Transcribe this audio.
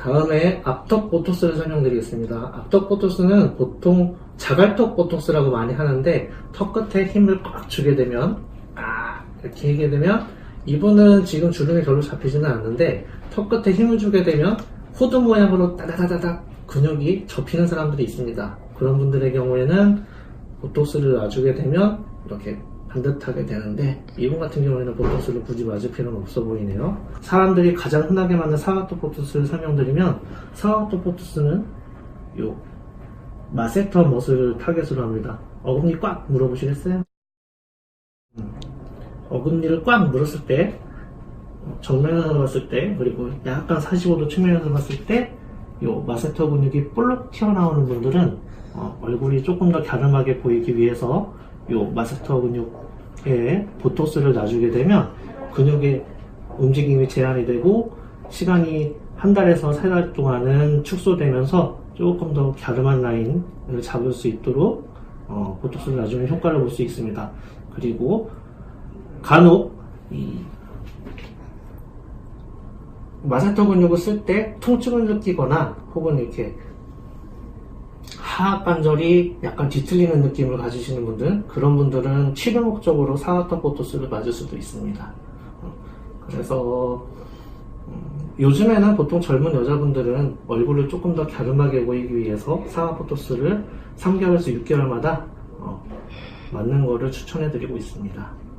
다음에 앞턱 보토스를 설명드리겠습니다. 앞턱 보토스는 보통 자갈턱 보토스라고 많이 하는데 턱 끝에 힘을 꽉 주게 되면 아 이렇게 하게 되면 이분은 지금 주름이 별로 잡히지는 않는데 턱 끝에 힘을 주게 되면 호두 모양으로 따다다다닥 근육이 접히는 사람들이 있습니다. 그런 분들의 경우에는 보톡스를 놔주게 되면 이렇게 반듯하게 되는데 이분 같은 경우에는 보톡스를 굳이 맞을 필요는 없어 보이네요. 사람들이 가장 흔하게 맞는 사각도 보톡스를 설명드리면 사각도 보톡스는 요 마세터 머슬을 타겟으로 합니다. 어금니 꽉 물어보시겠어요? 음, 어금니를 꽉 물었을 때 어, 정면에서 봤을 때 그리고 약간 45도 측면에서 봤을 때요 마세터 근육이 볼록 튀어나오는 분들은 어, 얼굴이 조금 더 갸름하게 보이기 위해서 요 마세터 근육에 보토스를 놔주게 되면 근육의 움직임이 제한이 되고 시간이 한 달에서 세 달 동안은 축소되면서 조금 더 갸름한 라인을 잡을 수 있도록 어, 보톡스를 놔주면 효과를 볼 수 있습니다. 그리고 간혹 이 마세터 근육을 쓸 때 통증을 느끼거나 혹은 이렇게 하악 관절이 약간 뒤틀리는 느낌을 가지시는 분들 그런 분들은 치료 목적으로 보토스를 맞을 수도 있습니다. 어, 그래서 음, 요즘에는 보통 젊은 여자분들은 얼굴을 조금 더 갸름하게 보이기 위해서 사각 보토스를 3개월에서 6개월마다 어, 맞는 거를 추천해 드리고 있습니다.